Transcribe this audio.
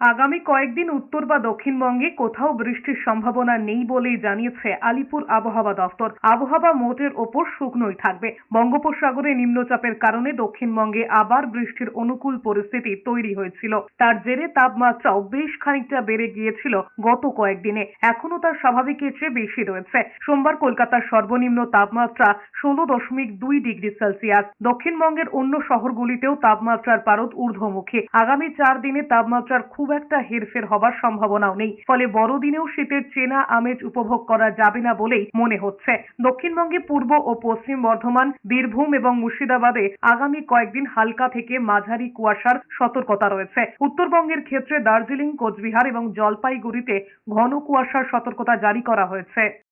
আগামী কয়েকদিন উত্তর বা দক্ষিণবঙ্গে কোথাও বৃষ্টির সম্ভাবনা নেই বলেই জানিয়েছে আলিপুর আবহাওয়া দফতর আবহাওয়া মোটের ওপর শুকনোই থাকবে। বঙ্গোপসাগরে নিম্নচাপের কারণে দক্ষিণবঙ্গে আবার বৃষ্টির অনুকূল পরিস্থিতি তৈরি হয়েছিল। তার জেরে তাপমাত্রাও বেশ খানিকটা বেড়ে গিয়েছিল গত কয়েকদিনে। এখনও তার স্বাভাবিকের চেয়ে বেশি রয়েছে। সোমবার কলকাতার সর্বনিম্ন তাপমাত্রা ষোলো দশমিক দুই ডিগ্রি সেলসিয়াস। দক্ষিণবঙ্গের অন্য শহরগুলিতেও তাপমাত্রার পারদ ঊর্ধ্বমুখী। আগামী চার দিনে তাপমাত্রার খুব একটা হেরফের হবার সম্ভাবনাও নেই। ফলে বড়দিনেও শীতের চেনা আমেজ উপভোগ করা যাবে না বলেই মনে হচ্ছে। দক্ষিণবঙ্গে পূর্ব ও পশ্চিম বর্ধমান, বীরভূম এবং মুর্শিদাবাদে আগামী কয়েকদিন হালকা থেকে মাঝারি কুয়াশার সতর্কতা রয়েছে। উত্তরবঙ্গের ক্ষেত্রে দার্জিলিং, কোচবিহার এবং জলপাইগুড়িতে ঘন কুয়াশার সতর্কতা জারি করা হয়েছে।